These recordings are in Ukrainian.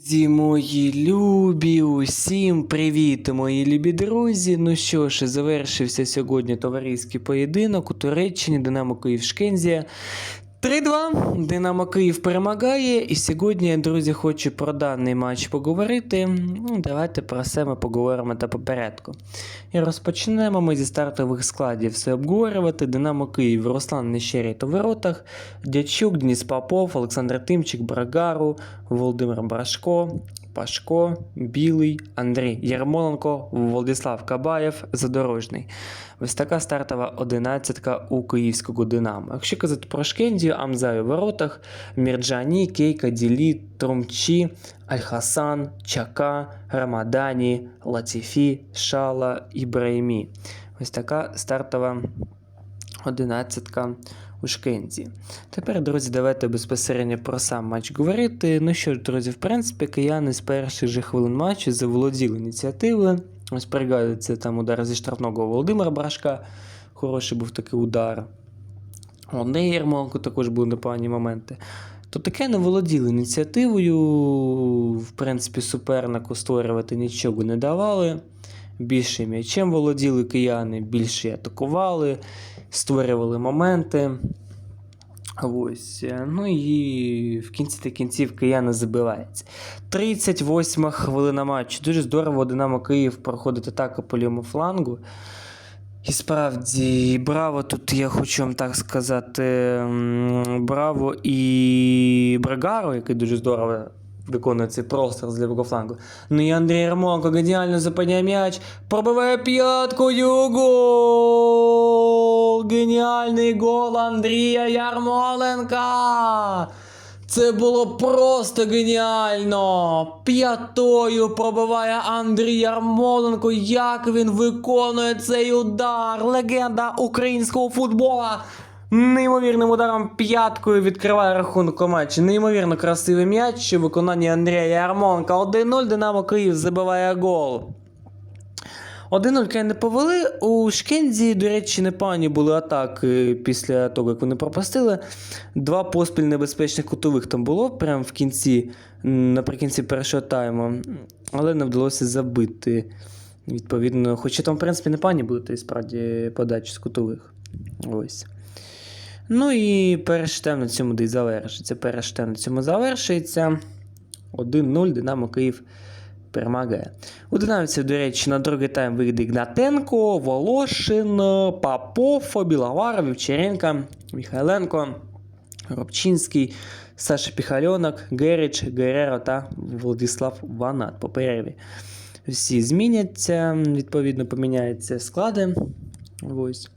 Друзі, мої любі, усім привіт, мої любі друзі. Ну що ж, завершився сьогодні товариський поєдинок у Туреччині Динамо Київ Шкензія. 3-2. Динамо Київ перемагає. І сьогодні, я, друзі, хочу про даний матч поговорити. Ну, давайте про це ми поговоримо та попередку. І розпочнемо ми зі стартових складів все обговорювати. Динамо Київ, Руслан Нещерій та воротах, Дячук, Дніс Попов, Олександр Тимчик, Брагару, Володимир Брашко, Пашко, Білий, Андрій Ярмоленко, Владислав Кабаєв, Задорожний. Ось така стартова одинадцятка у київського Динамо. Якщо казати про Шкендію, Амзай у воротах, Мірджані, Кейка, Ділі, Трумчі, Аль-Хасан, Чака, Рамадані, Латіфі, Шала, Ібраїмі. Ось така стартова одинадцятка у Шкензі. Тепер, друзі, давайте безпосередньо про сам матч говорити. Ну що ж, друзі, в принципі, кияни з перших же хвилин матчу заволоділи ініціативою. Ось пригадується там удар зі штрафного Володимира Брашка. Хороший був такий удар. Одне Єрмоленко також були непогані моменти. То таке не володіли ініціативою. В принципі, супернику створювати нічого не давали. Більше м'ячем володіли кияни, більше атакували, створювали моменти. Ось. Ну і в кінці та кінців кияни забивається. 38 хвилина матчу. Дуже здорово Динамо Київ проходить атаку по лівому флангу. І справді, браво, тут я хочу вам так сказати. Браво і Брагаро, який дуже здорово виконує цей простір з лівого флангу. Ну і Андрій Ярмоленко геніально зупиняє м'яч, пробиває п'яткою гол! Геніальний гол Андрія Ярмоленка! Це було просто геніально! П'ятою пробиває Андрій Ярмоленко. Як він виконує цей удар! Легенда українського футбола! Неймовірним ударом п'яткою відкриває рахунок у матчі. Неймовірно красивий м'яч у виконанні Андрія Ярмоленка. 1-0 Динамо Київ забиває гол. 1-0 Кияни не повели. У Шкензі, до речі, непогані були атаки після того, як вони пропустили. Два поспіль небезпечних кутових там було прямо в кінці, наприкінці першого тайму, але не вдалося забити. Відповідно, хоча там, в принципі, непогані були то і справді подачі з кутових. Ось. Ну і перший тайм на цьому десь завершиться. Перший тайм на цьому завершується. 1-0 Динамо Київ перемагає. У динамівців, до речі, на другий тайм вийде Ігнатенко, Волошин, Попов, Біловар, Вівчаренко, Михайленко, Робчинський, Саша Піхальонок, Герич, Гереро та Владислав Ванат по перерві. Всі зміняться, відповідно, поміняються склади. Ось.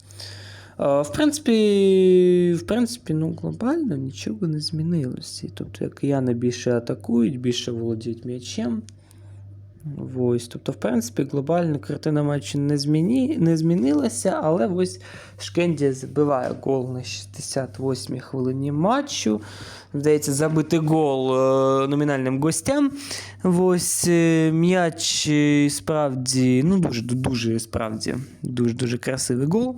Е, В принципі, в принципі, ну, глобально нічого не змінилося. Тобто, як кияни більше атакують, більше володіють м'ячем. Ось, тобто, в принципі, глобально картина матчу не, зміні, не змінилася, але ось Шкендія забиває гол на 68-й хвилині матчу. Здається, забити гол е, номінальним гостям. Ось е, м'яч е, справді, ну дуже дуже справді, дуже дуже красивий гол.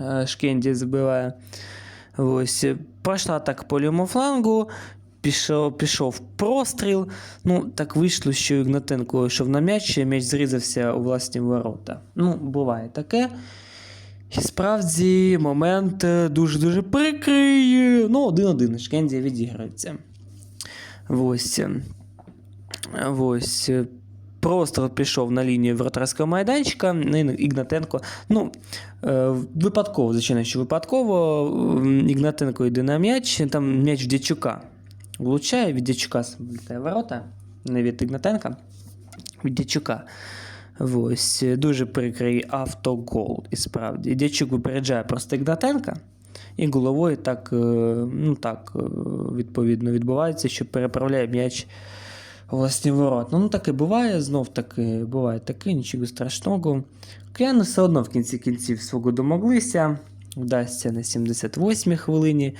Е, Шкенді забиває. Ось. е, Пройшла так по лівому флангу. Пішов, пішов простріл. Ну, так вийшло, що Ігнатенко йшов на м'яч, і м'яч зрізався у власні ворота. Ну, буває таке. І справді момент е, дуже-дуже прикрий. Ну, один-один. Шкендія відіграється. Ось. е, Ось. Просто пішов на лінію вратарського майданчика. ну, Ігнатенко. Ну, е, випадково, звичайно, що випадково. Ігнатенко йде на м'яч, там м'яч в Дячука. Влучає від Дячука ворота, не від Ігнатенка, від Дячука. Ось, дуже прикрий автогол. І справді. Дячук випереджає просто Ігнатенка. І головою так, е, ну так, е, відповідно, відбувається, що переправляє м'яч власні ворота. Ну, так і буває, знов таки буває таке, нічого страшного. Кияни все одно в кінці кінців свого домоглися. Вдасться на 78-й хвилині.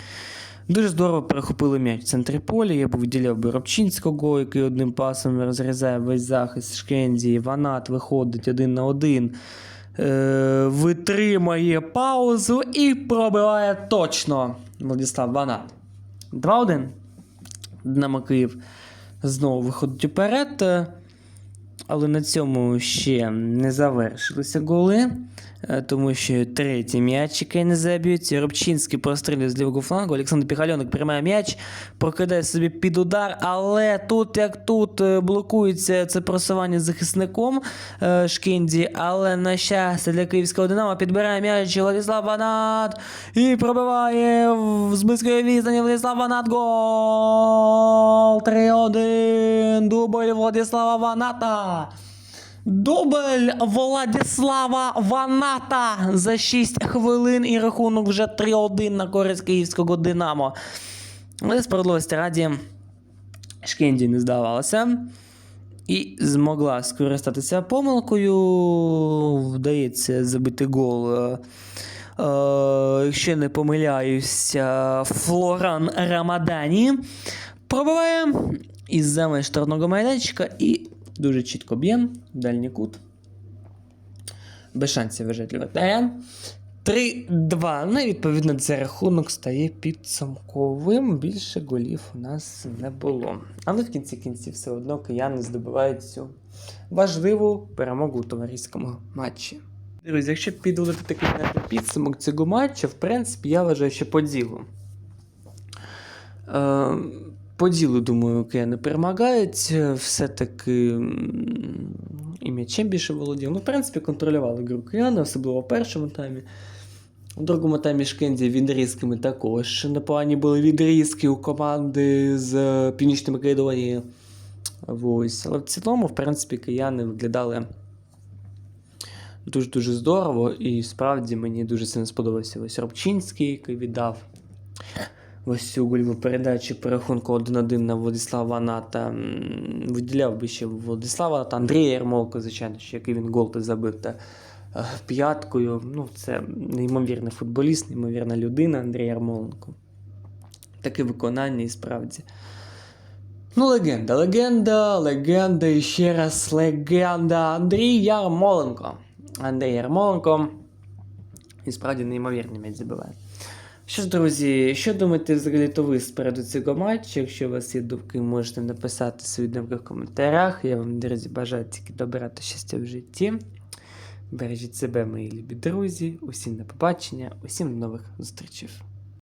Дуже здорово перехопили м'яч в центрі поля. Я б виділяв Беробчинського, який одним пасом розрізає весь захист Шкензії. Ванат виходить один на один. Е, витримає паузу і пробиває точно Владислав Ванат. 2-1. Динамо Київ знову виходить уперед. Але на цьому ще не завершилися голи, е, тому що третій м'яч, який не заб'ють. Рубчинський прострілює з лівого флангу. Олександр Піхальонок приймає м'яч, прокидає собі під удар, але тут, як тут, е, блокується це просування захисником е, Шкінді. Але на щастя для київського Динамо підбирає м'яч Владислав Ванат і пробиває в- близької відстані Владислав Ванат. Гол! 3-1. Дубль Владислава Ваната. Дубль Владислава Ваната за 6 хвилин і рахунок вже 3-1 на користь київського Динамо. Але справедливості раді Шкенді не здавалося. І змогла скористатися помилкою. Вдається забити гол. Е, е, не помиляюся, Флоран Рамадані пробиває із-за меж штрафного майданчика і дуже чітко б'є в дальній кут. Без шансів вижити вратаря. 3-2. Ну і відповідно цей рахунок стає підсумковим. Більше голів у нас не було. Але в кінці кінців все одно кияни здобувають цю важливу перемогу у товариському матчі. Друзі, якщо підводити такий підсумок цього матчу, в принципі, я вважаю, що по ділу. Е, по ділу, думаю, кияни перемагають. Все-таки м, і м'ячем більше володіли. Ну, в принципі, контролювали гру кияни, особливо в першому таймі. У другому таймі Шкенді відрізками також непогані були відрізки у команди з е, Північної Македонії. Ось. Але в цілому, в принципі, кияни виглядали дуже-дуже здорово. І справді мені дуже сильно сподобався ось Робчинський, який віддав ось цю гольову передачу по рахунку 1-1 на Владислава Ната. Виділяв би ще Владислава та Андрія Ярмолко, звичайно, який він гол забив та е, п'яткою. Ну, це неймовірний футболіст, неймовірна людина Андрій Ярмоленко. Таке виконання і справді. Ну, легенда, легенда, легенда і ще раз легенда Андрій Ярмоленко. Андрій Ярмоленко. І справді неймовірний м'яч забиває. Що ж, друзі, що думаєте взагалі то ви з переду цього матчу? Якщо у вас є думки, можете написати свої думки в коментарях. Я вам, друзі, бажаю тільки добра та щастя в житті. Бережіть себе, мої любі друзі. Усім на побачення, усім нових зустрічей.